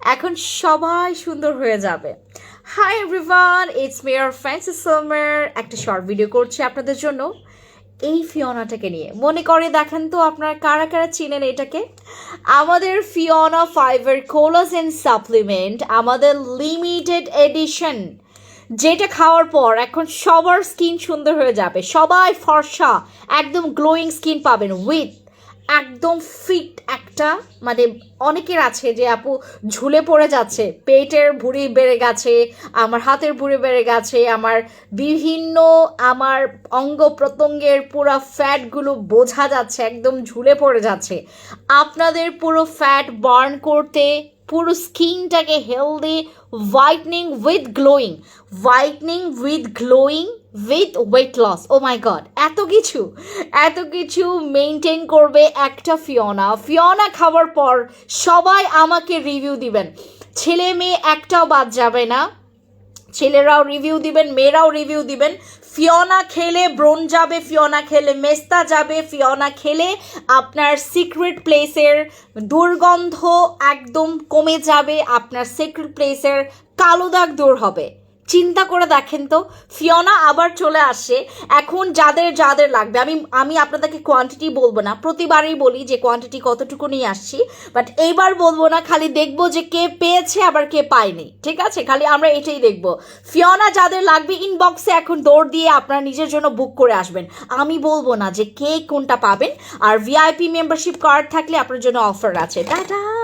এখন সবাই সুন্দর হয়ে যাবে। হাই এভরিওয়ান ইটস মেয়ার ফ্যান্সি সামার একটা শর্ট ভিডিও করছি আপনাদের জন্য। এই ফিওনাটাকে নিয়ে। মনে করে দেখেন তো আপনারা কারা কারা চিনেন এটাকে? আমাদের ফিওনা ফাইবার কোলাজেন সাপ্লিমেন্ট আমাদের লিমিটেড এডিশন যেটা খাওয়ার পর এখন সবার স্কিন সুন্দর হয়ে যাবে। সবাই ফর্সা, একদম গ্লোয়িং স্কিন পাবেন উইথ একদম ফিট একটা মানে অনেকের আছে যে আপু ঝুলে পড়ে যাচ্ছে, পেটের ভুঁড়ি বেড়ে গেছে, আমার হাতের ভুঁড়ি বেড়ে গেছে, আমার বিভিন্ন আমার অঙ্গ প্রত্যঙ্গের পুরো ফ্যাটগুলো বোঝা যাচ্ছে, একদম ঝুলে পড়ে যাচ্ছে। আপনাদের পুরো ফ্যাট বার্ন করতে পুরো স্কিনটাকে healthy whitening with glowing whitening with glowing with weight loss oh my god এত কিছু এত কিছু মেনটেন করবে একটা ফিওনা ফিওনা খাওয়ার পর সবাই আমাকে রিভিউ দিবেন। ছেলে মেয়ে একটাও বাদ যাবে না। ছেলেরাও রিভিউ দিবেন, মেয়েরাও রিভিউ দিবেন। ফিওনা খেলে ব্রোন যাবে, ফিওনা খেলে মেস্তা যাবে, ফিওনা খেলে আপনার সিক্রেট প্লেসের দুর্গন্ধ একদম কমে যাবে, আপনার সিক্রেট প্লেসের কালো দাগ দূর হবে। চিন্তা করে দেখেন তো, ফিওনা আবার চলে আসে। এখন যাদের যাদের লাগবে, আমি আমি আপনাদেরকে কোয়ান্টিটি বলব না, প্রতিবারই বলি যে কোয়ান্টিটি কতটুকু নিয়ে আসছি বাট এইবার বলব না, খালি দেখব যে কে পেয়েছে, আবার কে পায়নি, ঠিক আছে? খালি আমরা এটাই দেখব। ফিওনা যাদের লাগবে ইনবক্সে এখন দৌড় দিয়ে আপনারা নিজের জন্য বুক করে আসবেন। আমি বলব না যে কে কোনটা পাবেন, আর ভিআইপি মেম্বারশিপ কার্ড থাকলে আপনার জন্য অফার আছে। টাটা!